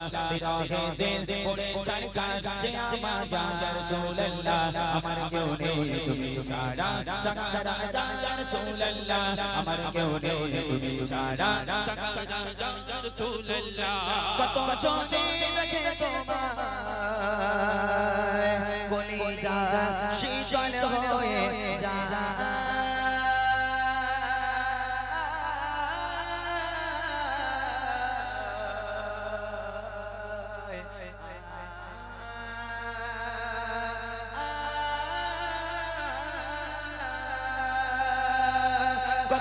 বিরহে দিল পড়ে চার চার আমার ইয়া রাসূলুল্লাহ আমার কেউ নেই, তুমি ছাড়া। সাকারা ইয়া রাসূলুল্লাহ আমার কেউ নেই, তুমি ছাড়া। কত চোখে দেখে তোমায়। কলিজা শীতল হয়ে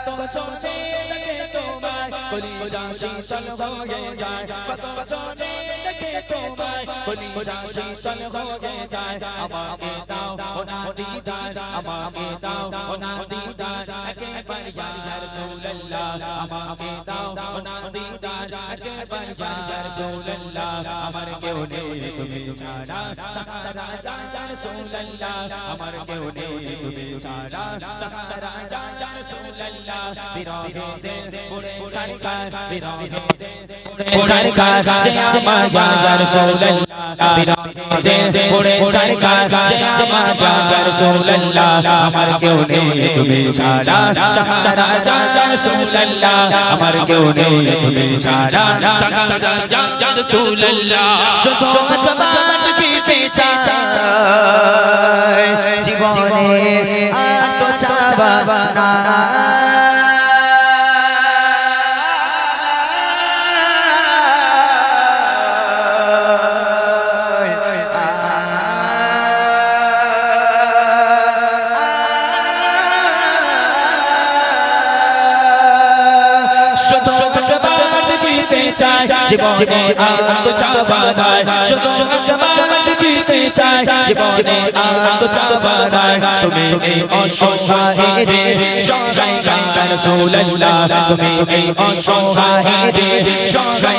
কত চোখে দেখে তোমায় কলিজা শীতল হয়ে যায়। কত চোখে দেখে তোমায় কলিজা শীতল হয়ে আমাকে দাও, ওনা দিদার, আমাকে দাও, ওনা দিদার। একবার ইয়া রাসূলুল্লাহ আমাকে দাও ওনা দিদার একবার ইয়া রাসূলুল্লাহ আমার কেউ নেই তুমি ছাড়া সাহারা ইয়া রাসূলুল্লাহ আমার কেউ নেই তুমি ছাড়া সাহারা ইয়া রাসূলুল্লাহ বিরহে দিল পড়ে ছাড়কার বিরহে দিল পড়ে ছাড়কার যে আমার ইয়া বিরহে দিল পড়ে ছাড়কার যে আমার রাসূলুল্লাহ আমার কেউ নেই, তুমি ছাড়া। সাহারা রাসূলুল্লাহ আমার কেউ নেই, তুমি ছাড়া। শুধু তোমার দেখিতে চাই জীবনে আর তো চাবা না দেখিতে চাই জীবনে আনন্দ চাবা না শুধু একবার দেখিতে চাই জীবনে আনন্দ তো চাবা তুমি এই অসহায় রে ইয়া রাসূলুল্লাহ। তুমি এই অসহায় রে সহায়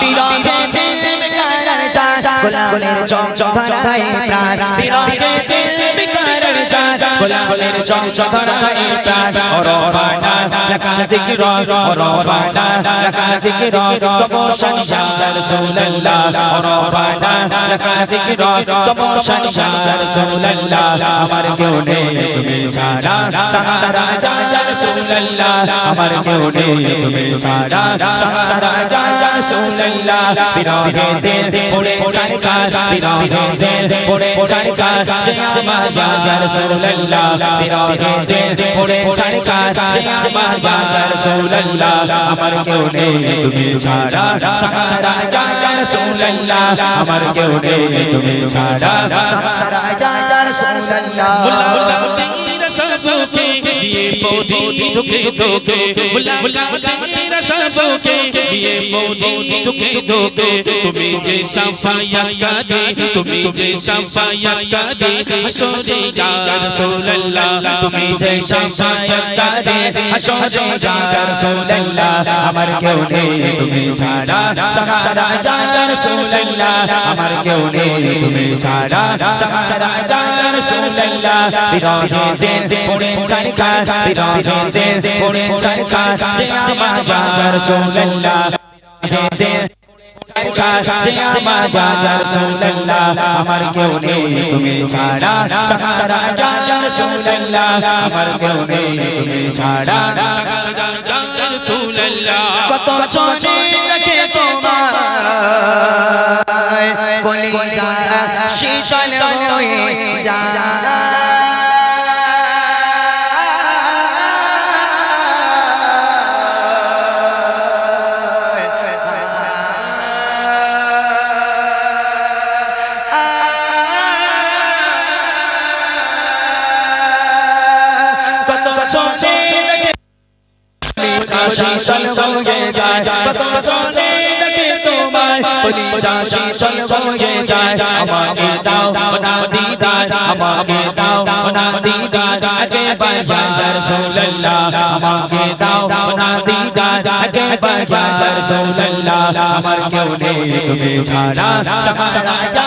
বিরহে চা চা চাঁদ চমচম ধরায় প্রাণ, অরফানা লাকা যিকর অরফানা লাকা যিকর তমশান ইয়া রাসূলুল্লাহ অরফানা লাকা যিকর তমশান ইয়া রাসূলুল্লাহ আমার কেউ নেই তুমি ছাড়া, সাহারা ইয়া রাসূলুল্লাহ আমার কেউ নেই তুমি ছাড়া, সাহারা ইয়া রাসূলুল্লাহ বিরহে দিল পড়ে ছাড়কা বিরহে দিল পড়ে ছাড়কা যে আমার ইয়া রাসূলুল্লাহ রাসূলুল্লাহ বিরহে দিল পড়ে চার কাজ যে আমার ইয়া রাসূলুল্লাহ আমার কেউ নেই তুমি ছাড়া। সারা ইয়া রাসূলুল্লাহ আমার কেউ নেই তুমি ছাড়া। সারা ইয়া রাসূলুল্লাহ মুল্লা মুল্লা সবকে দিয়ে পড়ি তোকে তোকে মুল্লা মুল্লা সবকে দিয়ে মৌলি দুকে দুকে তুমি যে সাফায়াত কারে তুমি যে সাফায়াত কারে আসরে ইয়া রাসূলুল্লাহ। তুমি যে সাফায়াত কারে আসরে ইয়া রাসূলুল্লাহ। আমার কেউ নেই, তুমি ছাড়া সাহারা ইয়া রাসূলুল্লাহ। আমার কেউ নেই, তুমি ছাড়া সাহারা ইয়া রাসূলুল্লাহ। বিরহে দিল, পড়ে চাই চাই বিরহে দিল, পড়ে চাই চাই যে আমার রসুল্লাহ আমার কেউ নেই, তুমি ছাড়া। সাহারা রসুল্লাহ আমার কেউ নেই, তুমি ছাড়া। রসুল্লাহ কত চলে দেখে তোমার কলি যায় শীতল হয়ে যায়। চোখে দেখে শীতল হয়ে যায় কত চোখে কলিজা শীতল হয়ে যায় আমাকে দাও না দিদার আমাকে দাও না দিদার একবার ইয়া রাসূলুল্লাহ আমাকে দাও না দিদার একবার ইয়া রাসূলুল্লাহ আমার কেউ নেই, তুমি ছাড়া। ইয়া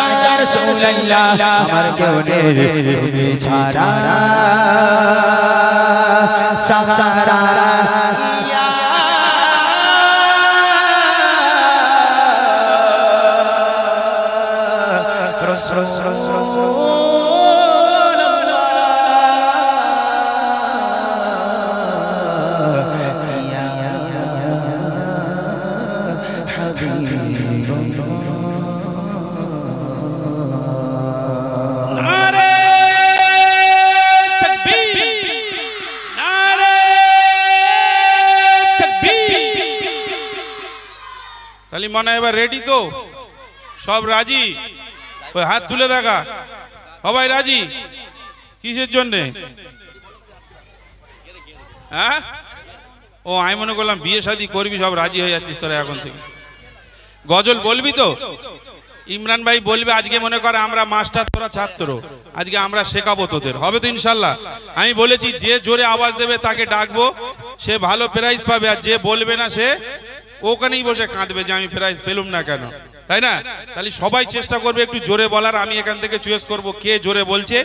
রাসূলুল্লাহ আমার কেউ নেই তুমি ছাড়া। সাহারা ইয়া। তাহলে মনে এবার রেডি তো। সব রাজি? ওই হাত তুলে দেখা। সবাই রাজি? কিসের জন্যে? হ্যাঁ? ও, আমি মনে করলাম বিয়ে শাদি করবি, সব রাজি হয়ে যাচ্ছিস তোরা এখন থেকে। গজল বলবি তো? ইমরান ভাই বলবে, আজকে মনে করে আমরা মাস্টার, তোরা ছাত্র। আজকে আমরা শেখাবো তোদের। হবে তো ইনশাল্লাহ। আমি বলেছি, যে জোরে আওয়াজ দেবে তাকে ডাকবো, সে ভালো প্রাইজ পাবে। আর যে বলবে না সে ওখানেই বসে কাঁদবে যে আমি প্রাইজ পেলুম না কেন? তাই না? তাহলে সবাই চেষ্টা করবে একটু জোরে বলার, আমি এখান থেকে চুয়েস করব কে জোরে বলছে